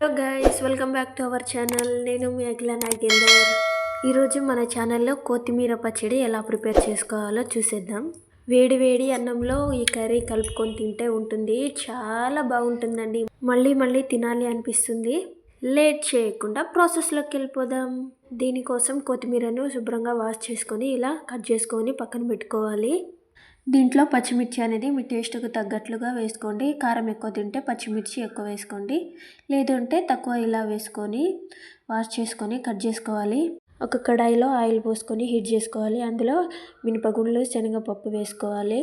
Hello guys welcome back to our channel నేను మీ అఖిల నాగేందర్. ఈరోజు మన ఛానల్లో కొత్తిమీర పచ్చడి ఎలా ప్రిపేర్ చేసుకోవాలో చూసేద్దాం. వేడి వేడి అన్నంలో ఈ కర్రీ కలుపుకొని తింటే ఉంటుంది. చాలా బాగుంటుందండి. మళ్ళీ మళ్ళీ తినాలి అనిపిస్తుంది. లేట్ చేయకుండా ప్రాసెస్లోకి వెళ్ళిపోదాం. దీనికోసం కొత్తిమీరను శుభ్రంగా వాష్ చేసుకొని ఇలా కట్ చేసుకొని పక్కన పెట్టుకోవాలి. దీంట్లో పచ్చిమిర్చి అనేది మీ టేస్ట్కు తగ్గట్లుగా వేసుకోండి. కారం ఎక్కువ తింటే పచ్చిమిర్చి ఎక్కువ వేసుకోండి. లేదంటే తక్కువ ఇలా వేసుకొని వాష్ చేసుకొని కట్ చేసుకోవాలి. ఒక కడాయిలో ఆయిల్ పోసుకొని హీట్ చేసుకోవాలి. అందులో మినపగుండ్లు శనగపప్పు వేసుకోవాలి.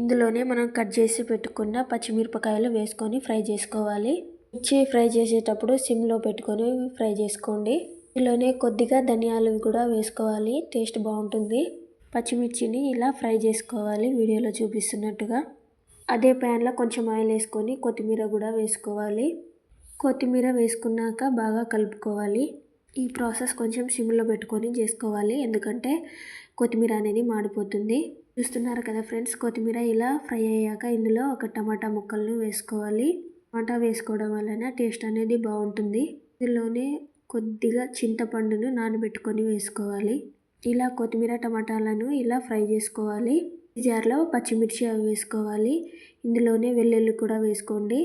ఇందులోనే మనం కట్ చేసి పెట్టుకున్న పచ్చిమిరపకాయలు వేసుకొని ఫ్రై చేసుకోవాలి. మిర్చి ఫ్రై చేసేటప్పుడు సిమ్లో పెట్టుకొని ఫ్రై చేసుకోండి. ఇందులోనే కొద్దిగా ధనియాలు కూడా వేసుకోవాలి. టేస్ట్ బాగుంటుంది. పచ్చిమిర్చిని ఇలా ఫ్రై చేసుకోవాలి. వీడియోలో చూపిస్తున్నట్టుగా. అదే ప్యాన్లో కొంచెం ఆయిల్ వేసుకొని కొత్తిమీర కూడా వేసుకోవాలి. కొత్తిమీర వేసుకున్నాక బాగా కలుపుకోవాలి. ఈ ప్రాసెస్ కొంచెం సిమ్లో పెట్టుకొని చేసుకోవాలి. ఎందుకంటే కొత్తిమీర అనేది మాడిపోతుంది. చూస్తున్నారు కదా ఫ్రెండ్స్ కొత్తిమీర ఇలా ఫ్రై అయ్యాక ఇందులో ఒక టమాటా ముక్కలను వేసుకోవాలి. టమాటా వేసుకోవడం వలన టేస్ట్ అనేది బాగుంటుంది. ఇందులోనే కొద్దిగా చింతపండును నానబెట్టుకొని వేసుకోవాలి. ఇలా కొత్తిమీర టమాటాలను ఇలా ఫ్రై చేసుకోవాలి. జార్లో పచ్చిమిర్చి అవి వేసుకోవాలి. ఇందులోనే వెల్లుల్లి కూడా వేసుకోండి.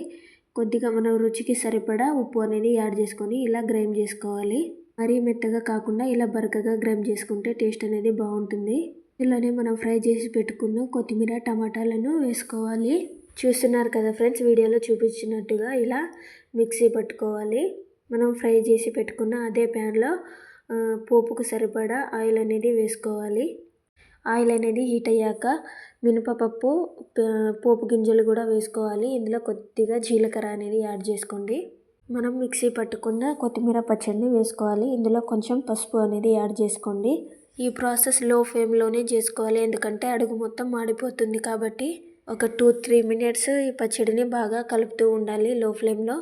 కొద్దిగా మనం రుచికి సరిపడా ఉప్పు అనేది యాడ్ చేసుకొని ఇలా గ్రైండ్ చేసుకోవాలి. మరీ మెత్తగా కాకుండా ఇలా బరకగా గ్రైండ్ చేసుకుంటే టేస్ట్ అనేది బాగుంటుంది. ఇందులోనే మనం ఫ్రై చేసి పెట్టుకున్న కొత్తిమీర టమాటాలను వేసుకోవాలి. చూస్తున్నారు కదా ఫ్రెండ్స్ వీడియోలో చూపించినట్టుగా ఇలా మిక్సీ పట్టుకోవాలి. మనం ఫ్రై చేసి పెట్టుకున్న అదే ప్యాన్లో పోపుకు సరిపడా ఆయిల్ అనేది వేసుకోవాలి. ఆయిల్ అనేది హీట్ అయ్యాక మినపప్పు పోపు గింజలు కూడా వేసుకోవాలి. ఇందులో కొద్దిగా జీలకర్ర అనేది యాడ్ చేసుకోండి. మనం మిక్సీ పట్టుకున్న కొత్తిమీర పచ్చడిని వేసుకోవాలి. ఇందులో కొంచెం పసుపు అనేది యాడ్ చేసుకోండి. ఈ ప్రాసెస్లో ఫ్లేమ్లోనే చేసుకోవాలి. ఎందుకంటే అడుగు మొత్తం మాడిపోతుంది కాబట్టి ఒక టూ త్రీ మినిట్స్ ఈ పచ్చడిని బాగా కలుపుతూ ఉండాలి లో ఫ్లేమ్లో.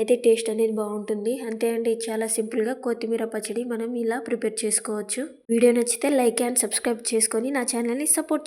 అయితే టేస్ట్ అనేది బాగుంటుంది. అంతే అండి చాలా సింపుల్గా కొత్తిమీర పచ్చడి మనం ఇలా ప్రిపేర్ చేసుకోవచ్చు. వీడియో నచ్చితే లైక్ అండ్ సబ్స్క్రైబ్ చేసుకొని నా ఛానల్ని సపోర్ట్